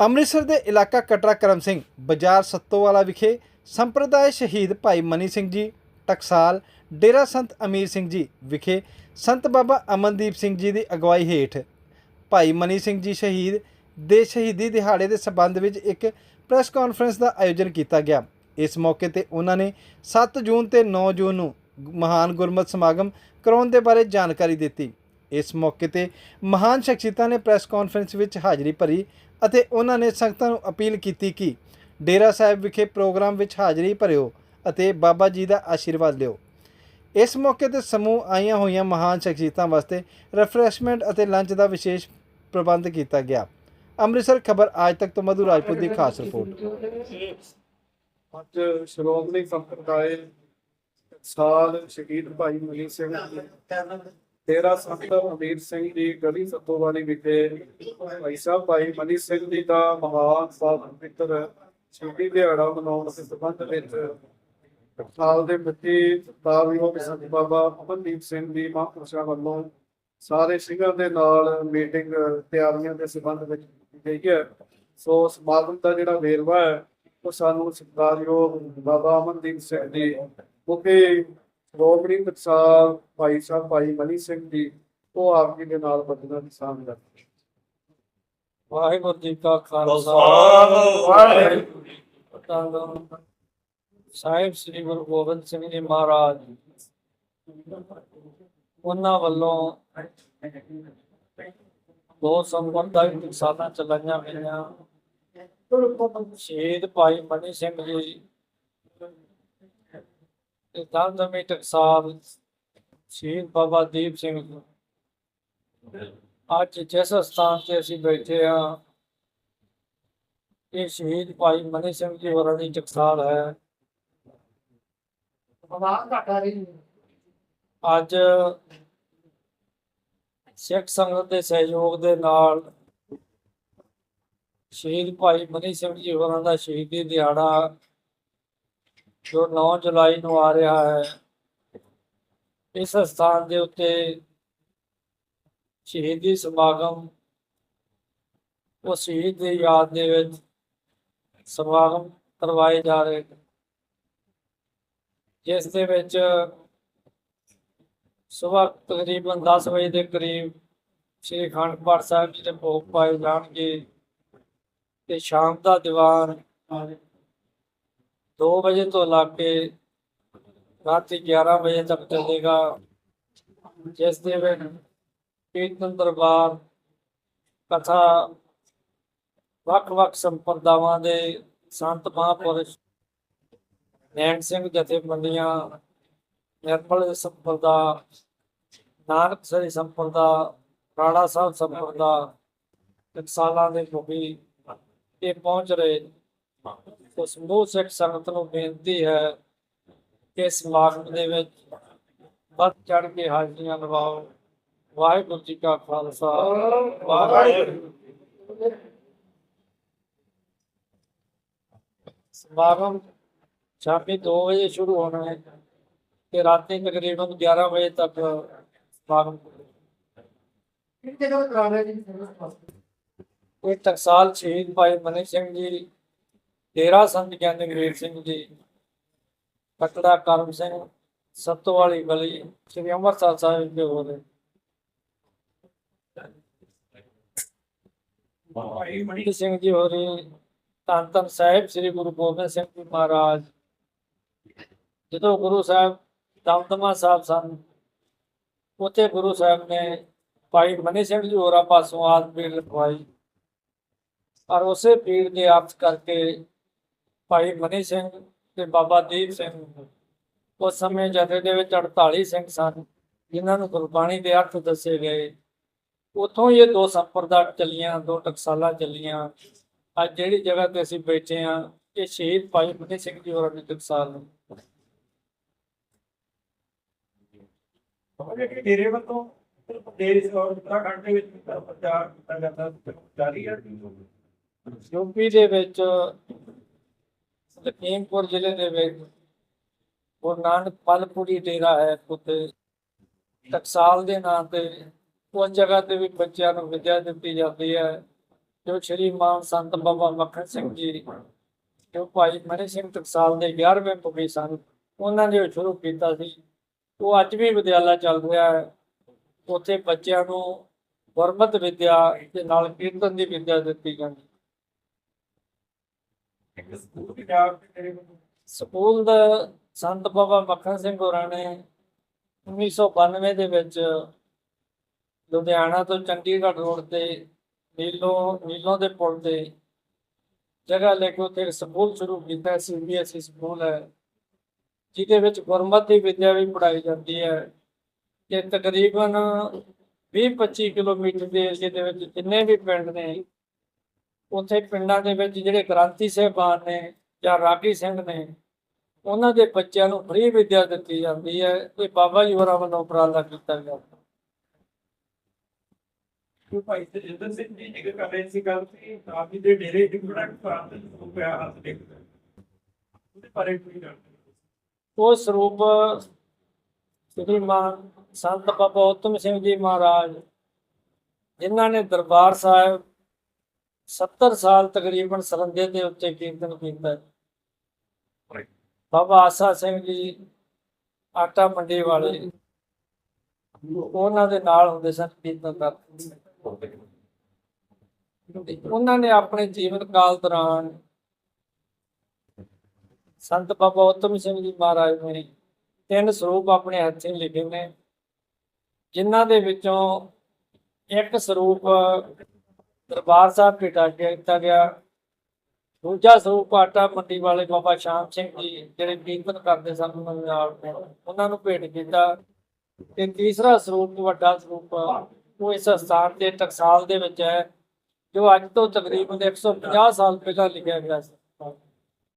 ਅੰਮ੍ਰਿਤਸਰ ਦੇ ਇਲਾਕਾ ਕਟਰਾ ਕਰਮ ਸਿੰਘ ਬਾਜ਼ਾਰ ਸੱਤੋਵਾਲਾ ਵਿਖੇ ਸੰਪਰਦਾਇ ਸ਼ਹੀਦ ਭਾਈ ਮਨੀ ਸਿੰਘ ਜੀ, ਟਕਸਾਲ ਡੇਰਾ ਸੰਤ ਅਮੀਰ ਸਿੰਘ ਜੀ ਵਿਖੇ ਸੰਤ ਬਾਬਾ ਅਮਨਦੀਪ ਸਿੰਘ ਜੀ ਦੀ ਅਗਵਾਈ ਹੇਠ ਭਾਈ ਮਨੀ ਸਿੰਘ ਜੀ ਸ਼ਹੀਦ ਦੇ ਸ਼ਹੀਦੀ ਦਿਹਾੜੇ ਦੇ ਸਬੰਧ ਵਿੱਚ ਇੱਕ ਪ੍ਰੈਸ ਕਾਨਫਰੰਸ ਦਾ ਆਯੋਜਨ ਕੀਤਾ ਗਿਆ। ਇਸ ਮੌਕੇ ਤੇ ਉਹਨਾਂ ਨੇ 7 ਜੂਨ ਤੇ 9 ਜੂਨ ਨੂੰ ਮਹਾਨ ਗੁਰਮਤਿ ਸਮਾਗਮ ਕਰਾਉਣ ਦੇ ਬਾਰੇ ਜਾਣਕਾਰੀ ਦਿੱਤੀ। ਇਸ ਮੌਕੇ ਤੇ ਮਹਾਨ ਸ਼ਖਸੀਅਤਾਂ ਨੇ ਪ੍ਰੈਸ ਕਾਨਫਰੰਸ ਵਿੱਚ ਹਾਜ਼ਰੀ ਭਰੀ ਅਤੇ ਉਹਨਾਂ ਨੇ ਸੰਗਤਾਂ ਨੂੰ ਅਪੀਲ ਕੀਤੀ ਕਿ ਡੇਰਾ ਸਾਹਿਬ ਵਿਖੇ ਪ੍ਰੋਗਰਾਮ ਵਿੱਚ ਹਾਜ਼ਰੀ ਭਰਿਓ ਅਤੇ ਬਾਬਾ ਜੀ ਦਾ ਆਸ਼ੀਰਵਾਦ ਲਿਓ। ਇਸ ਮੌਕੇ ਤੇ ਸਮੂਹ ਆਈਆਂ ਹੋਈਆਂ ਮਹਾਨ ਸ਼ਖਸੀਅਤਾਂ ਵਾਸਤੇ ਰਿਫਰੈਸ਼ਮੈਂਟ ਅਤੇ ਲੰਚ ਦਾ ਵਿਸ਼ੇਸ਼ ਪ੍ਰਬੰਧ ਕੀਤਾ ਗਿਆ। ਅੰਮ੍ਰਿਤਸਰ ਖਬਰ ਅੱਜ ਤੱਕ ਤੋਂ ਮਧੂ ਰਾਜਪੂਤ ਦੀ ਖਾਸ ਰਿਪੋਰਟ। ਅੱਜ ਸ਼੍ਰੋਮਣੀ ਸੰਪਰਦਾਇ ਸਾਲ ਸ਼ਹੀਦ ਭਾਈ ਮਨੀ ਸਿੰਘ ਤੇਰਾ ਸੰਤ ਅਮੀਰ ਸਿੰਘ ਜੀ ਗਲੀ ਸਤੋਵਾਲੀ ਵਿਖੇ ਭਾਈ ਸਾਹਿਬ, ਭਾਈ ਮਨੀ ਸਿੰਘ ਜੀ ਦਾ ਮਹਾਨ ਸਾਧ ਪਵਿੱਤਰ ਸ਼ਹੀਦੀ ਦਿਹਾੜਾ ਮਨਾਉਣ ਦੇ ਸੰਬੰਧ ਵਿੱਚ ਸਾਲ ਦੇ ਬੱਚੇ ਤਾਵਯੋਗ ਸੰਤ ਬਾਬਾ ਅਮਨਦੀਪ ਸਿੰਘ ਜੀ ਮਹਾਂਪੁਰਸ਼ਾਂ ਵੱਲੋਂ ਸਾਰੇ ਸਿੰਘਾਂ ਦੇ ਨਾਲ ਮੀਟਿੰਗ, ਤਿਆਰੀਆਂ ਦੇ ਸੰਬੰਧ ਵਿੱਚ ਕੀਤੀ ਗਈ ਹੈ। ਸੋ ਸਮਾਗਮ ਦਾ ਜਿਹੜਾ ਵੇਰਵਾ ਹੈ, ਉਹ ਸਾਨੂੰ ਸਤਿਕਾਰਯੋਗ ਬਾਬਾ ਅਮਨਦੀਪ ਸਿੰਘ ਜੀ ਮੁਖੇ ਰੋਗੜੀ ਟਕਸਾਲ ਭਾਈ ਸਾਹਿਬ, ਭਾਈ ਮਨੀ ਸਿੰਘ ਜੀ, ਉਹ ਆਪ ਜੀ ਦੇ ਨਾਲ ਬੰਦਨਾ ਦੀ ਸਾਂਝ ਕਰਦੇ ਵਾਹਿਗੁਰੂ ਜੀ ਕਾ ਖਾਲਸਾ। ਵਾਹਿਗੁਰੂ ਜੀ ਕੀ ਸਾਹਿਬ ਸ੍ਰੀ ਗੁਰੂ ਗੋਬਿੰਦ ਸਿੰਘ ਜੀ ਮਹਾਰਾਜ, ਉਹਨਾਂ ਵੱਲੋਂ ਦੋ ਸੰਪਰਦਾਇ ਸਾਧਾਂ ਚਲਾਈਆਂ ਗਈਆਂ। ਸ਼ਹੀਦ ਭਾਈ ਮਨੀ ਸਿੰਘ ਜੀ ਦਮਦਮੀ ਟਕਸਾਲ ਸ਼ਹੀਦ ਬਾਬਾ ਦੀਪ ਸਿੰਘ ਅੱਜ ਜਿਸ ਸਥਾਨ ਤੇ ਅਸੀਂ ਬੈਠੇ ਹਾਂ ਇਹ ਸ਼ਹੀਦ ਭਾਈ ਮਨੀ ਸਿੰਘ ਜੀ ਹੋਰਾਂ ਦੀ ਟਕਸਾਲ ਹੈ। ਅੱਜ ਸਿੱਖ ਸੰਗਤ ਦੇ ਸਹਿਯੋਗ ਦੇ ਨਾਲ ਸ਼ਹੀਦ ਭਾਈ ਮਨੀ ਸਿੰਘ ਜੀ ਹੋਰਾਂ ਦਾ ਸ਼ਹੀਦੀ ਦਿਹਾੜਾ ਜੋ 9 ਜੁਲਾਈ ਨੂੰ ਆ ਰਿਹਾ ਹੈ, ਇਸ ਸਥਾਨ ਦੇ ਉੱਤੇ ਸ਼ਹੀਦੀ ਸਮਾਗਮ, ਉਹ ਸ਼ਹੀਦ ਦੀ ਯਾਦ ਦੇ ਵਿੱਚ ਸਮਾਗਮ ਕਰਵਾਏ ਜਾ ਰਹੇ ਜਿਸ ਦੇ ਵਿੱਚ ਸਵੇਰ ਤਕਰੀਬਨ 10 ਵਜੇ ਦੇ ਕਰੀਬ ਸ੍ਰੀ ਅਖੰਡ ਪਾਠ ਸਾਹਿਬ ਜੀ ਦੇ ਭੋਗ ਪਾਏ ਜਾਣਗੇ ਤੇ ਸ਼ਾਮ ਦਾ ਦੀਵਾਨ 2 ਵਜੇ ਤੋਂ ਲਾ ਕੇ ਰਾਤੀ 11 ਵਜੇ ਤੱਕ ਚੱਲੇਗਾ। ਜਿਸ ਦੇ ਵਿੱਚ ਕੀਰਤਨ, ਦਰਬਾਰ, ਕਥਾ, ਵੱਖ-ਵੱਖ ਸੰਪਰਦਾਵਾਂ ਦੇ ਸੰਤ ਮਹਾਂਪੁਰਸ਼, ਨੈਣ ਸਿੰਘ ਜਥੇਬੰਦੀਆਂ, ਨਿਰਮਲ ਸੰਪਰਦਾ, ਨਾਨਕ ਸਰੀ ਸੰਪਰਦਾ, ਰਾਣਾ ਸਾਹਿਬ ਸੰਪਰਦਾ ਟਕਸਾਲਾਂ ਦੇ ਮੁਖੀ ਇਹ ਪਹੁੰਚ ਰਹੇ। ਸੋ ਸਮੂਹ ਸਿੱਖ ਸੰਗਤ ਨੂੰ ਬੇਨਤੀ ਹੈ ਕਿ ਸਮਾਗਮ ਦੇ ਵਿੱਚ ਵੱਧ ਚੜ ਕੇ ਹਾਜ਼ਰੀਆਂ ਲਵਾਓ। ਵਾਹਿਗੁਰੂ ਜੀ ਕਾ ਖਾਲਸਾ। ਵਾਹਿਗੁਰੂ। ਸਮਾਗਮ ਸ਼ਾਮੀ 2 ਵਜੇ ਸ਼ੁਰੂ ਹੋਣਾ ਹੈ ਤੇ ਰਾਤੀ ਤਕਰੀਬਨ 11 ਵਜੇ ਤੱਕ ਸਮਾਗਮ ਇਹ ਟਕਸਾਲ ਸ਼ਹੀਦ ਭਾਈ ਮਨੀ ਸਿੰਘ ਜੀ ਡੇਰਾ ਸੰਤ ਗਿਆਨੀ ਗਰੀਬ ਸਿੰਘ ਜੀ। ਕਟੜਾ ਕਰਮ ਸਿੰਘ ਸੱਤੋ ਵਾਲੀ ਗਲੀ ਸ੍ਰੀ ਅੰਮ੍ਰਿਤਸਰ ਸਾਹਿਬ ਦੇ ਹੋ ਭਾਈ ਮਨੀ ਸਿੰਘ ਜੀ ਹੋ ਰਹੇ ਧੰਨ ਸਾਹਿਬ, ਸ੍ਰੀ ਗੁਰੂ ਗੋਬਿੰਦ ਸਿੰਘ ਜੀ ਮਹਾਰਾਜ। ਜਦੋਂ ਗੁਰੂ ਸਾਹਿਬ ਦਮਦਮਾ ਸਾਹਿਬ ਸਨ, ਉੱਥੇ ਗੁਰੂ ਸਾਹਿਬ ਨੇ ਭਾਈ ਮਨੀ ਸਿੰਘ ਜੀ ਹੋਰਾਂ ਪਾਸੋਂ ਆਦ ਪੀੜ ਲਿਖਵਾਈ। ਪਰ ਉਸੇ ਪੀੜ ਦੇ ਆਪਤ ਕਰਕੇ ਭਾਈ ਮਨੀ ਸਿੰਘ ਤੇ ਬਾਬਾ ਦੀਪ ਸਿੰਘ। ਉਸ ਸਮੇਂ ਜਥੇ ਦੇ ਵਿੱਚ 48 ਸਿੰਘ ਸਨ ਜਿਨ੍ਹਾਂ ਨੂੰ ਗੁਰਬਾਣੀ ਦੇ ਅਰਥ ਦੱਸੇ ਗਏ। ਉਥੋਂ ਇਹ ਦੋ ਸੰਪਰਦਾ ਚੱਲੀਆਂ ਦੋ ਟਕਸਾਲਾਂ ਚੱਲੀਆਂ। ਅੱਜ ਜਿਹੜੀ ਜਗ੍ਹਾ ਤੇ ਅਸੀਂ ਬੈਠੇ ਹਾਂ ਇਹ ਸ਼ਹੀਦ ਭਾਈ ਮਨੀ ਸਿੰਘ ਜੀ ਹੋਰਾਂ ਦੀ ਟਕਸਾਲ ਨੇ। ਤੇਰੇ ਵੱਲੋਂ ਤੇਰੇ ਔਰ ਉੱਤਰਾਖੰਡ ਦੇ ਵਿੱਚ ਪ੍ਰਚਾਰ ਕੀਤਾ ਜਾਂਦਾ ਜਾਰੀ ਹੈ ਯੂਪੀ ਦੇ ਵਿੱਚ ਲਖੀਮਪੁਰ ਜ਼ਿਲ੍ਹੇ ਦੇ ਵਿੱਚ ਗੁਰੂ ਨਾਨਕ ਪਲਪੁਰੀ ਡੇਰਾ ਹੈ, ਉੱਥੇ ਟਕਸਾਲ ਦੇ ਨਾਂ ਤੇ ਉਸ ਜਗ੍ਹਾ ਤੇ ਵੀ ਬੱਚਿਆਂ ਨੂੰ ਵਿਦਿਆ ਦਿੱਤੀ ਜਾਂਦੀ ਹੈ, ਜੋ ਸ਼੍ਰੀ ਮਾਨ ਸੰਤ ਬਾਬਾ ਮੱਖਣ ਸਿੰਘ ਜੀ ਜੋ ਭਾਈ ਮਨੀ ਸਿੰਘ ਟਕਸਾਲ ਦੇ 11ਵੇਂ ਪੁਗੇ ਸਨ, ਉਹਨਾਂ ਨੇ ਉਹ ਸ਼ੁਰੂ ਕੀਤਾ ਸੀ। ਉਹ ਅੱਜ ਵੀ ਵਿਦਿਆਲਾ ਚੱਲ ਰਿਹਾ ਹੈ, ਉੱਥੇ ਬੱਚਿਆਂ ਨੂੰ ਗੁਰਮਤਿ ਵਿਦਿਆ ਦੇ ਨਾਲ ਕੀਰਤਨ ਦੀ ਵਿਦਿਆ ਦਿੱਤੀ ਜਾਂਦੀ ਸਕੂਲ ਦੇ ਸੰਤ ਬਾਬਾ ਮੱਖਣ ਸਿੰਘ ਹੋਰਾਂ ਨੇ 1992 ਦੇ ਵਿੱਚ ਲੁਧਿਆਣਾ ਤੋਂ ਚੰਡੀਗੜ੍ਹ ਰੋਡ ਤੇ ਨੀਲੋ ਨੀਲੋਂ ਦੇ ਪੁਲ ਤੇ ਜਗ੍ਹਾ ਲੈ ਕੇ ਉੱਥੇ ਸਕੂਲ ਸ਼ੁਰੂ ਕੀਤਾ ਸੀਬੀਐਸਈ ਸਕੂਲ ਹੈ ਜਿਹਦੇ ਵਿੱਚ ਗੁਰਮਤਿ ਦੀ ਵਿਦਿਆ ਵੀ ਪੜ੍ਹਾਈ ਜਾਂਦੀ ਹੈ। ਤੇ ਤਕਰੀਬਨ 20-25 ਕਿਲੋਮੀਟਰ ਦੇ ਏਰੀਏ ਦੇ ਵਿੱਚ ਜਿੰਨੇ ਵੀ ਪਿੰਡ ਨੇ ਉੱਥੇ ਪਿੰਡਾਂ ਦੇ ਵਿੱਚ ਜਿਹੜੇ ਗ੍ਰਾਂਤੀ ਸਾਹਿਬਾਨ ਨੇ ਜਾਂ ਰਾਗੀ ਸਿੰਘ ਨੇ ਉਹਨਾਂ ਦੇ ਬੱਚਿਆਂ ਨੂੰ ਫ੍ਰੀ ਵਿਦਿਆ ਦਿੱਤੀ ਜਾਂਦੀ ਹੈ ਇਹ ਬਾਬਾ ਜੀ ਹੋਰਾਂ ਵੱਲੋਂ ਉਪਰਾਲਾ ਕੀਤਾ ਗਿਆ। ਕਿ ਭਾਈ ਤੇਜਿੰਦਰ ਸਿੰਘ ਜੀ ਜਿਗਰ ਕਰ ਰਹੇ ਸੀ ਗੱਲ ਸੀ ਆਪ ਜੀ ਦੇ ਡੇਰੇ ਇੱਕ ਬੜਾ ਪ੍ਰਾਂਤ ਨੂੰ ਪਿਆ ਹੱਥ ਦੇਖਦਾ ਉਹਦੇ ਬਾਰੇ ਕੋਈ ਉਹ ਸਰੂਪ ਸ੍ਰੀਮਾਨ ਸੰਤ ਬਾਬਾ ਉਤਮ ਸਿੰਘ ਜੀ ਮਹਾਰਾਜ ਜਿਨ੍ਹਾਂ ਨੇ ਦਰਬਾਰ ਸਾਹਿਬ 70 ਸਾਲ ਤਕਰੀਬਨ ਸਰੰਦੇ ਦੇ ਉੱਤੇ ਕੀਰਤਨ ਕੀਤਾ। ਬਾਬਾ ਆਸਾ ਸਿੰਘ ਜੀ ਆਟਾ ਮੰਡੀ ਵਾਲੇ ਉਹਨਾਂ ਦੇ ਨਾਲ ਹੁੰਦੇ ਸਨ ਕੀਰਤਨ ਕਰਦੇ ਉਹਨਾਂ ਨੇ ਆਪਣੇ ਜੀਵਨ ਕਾਲ ਦੌਰਾਨ ਸੰਤ ਬਾਬਾ ਉਤਮ ਸਿੰਘ ਜੀ ਮਹਾਰਾਜ ਨੇ ਤਿੰਨ ਸਰੂਪ ਆਪਣੇ ਹੱਥੀਂ ਲਿਖੇ ਨੇ ਜਿਨ੍ਹਾਂ ਦੇ ਵਿੱਚੋਂ ਇੱਕ ਸਰੂਪ ਦਰਬਾਰ ਸਾਹਿਬ ਭੇਟਾ ਕੀਤਾ ਗਿਆ। ਦੂਜਾ ਸਰੂਪ ਆਟਾ ਮੰਡੀ ਵਾਲੇ ਬਾਬਾ ਸ਼ਾਮ ਸਿੰਘ ਜੀ, ਜਿਹੜੇ ਕੀਰਤਨ ਕਰਦੇ ਸਨ, ਉਹਨਾਂ ਦੇ ਨਾਲ ਉਹਨਾਂ ਨੂੰ ਭੇਟ ਕੀਤਾ ਤੇ ਤੀਸਰਾ ਸਰੂਪ, ਵੱਡਾ ਸਰੂਪ ਉਹ ਇਸ ਸਥਾਨ ਦੇ ਟਕਸਾਲ ਦੇ ਵਿੱਚ ਹੈ, ਜੋ ਅੱਜ ਤੋਂ ਤਕਰੀਬਨ 150 ਸਾਲ ਪਹਿਲਾਂ ਲਿਖਿਆ ਗਿਆ ਸੀ।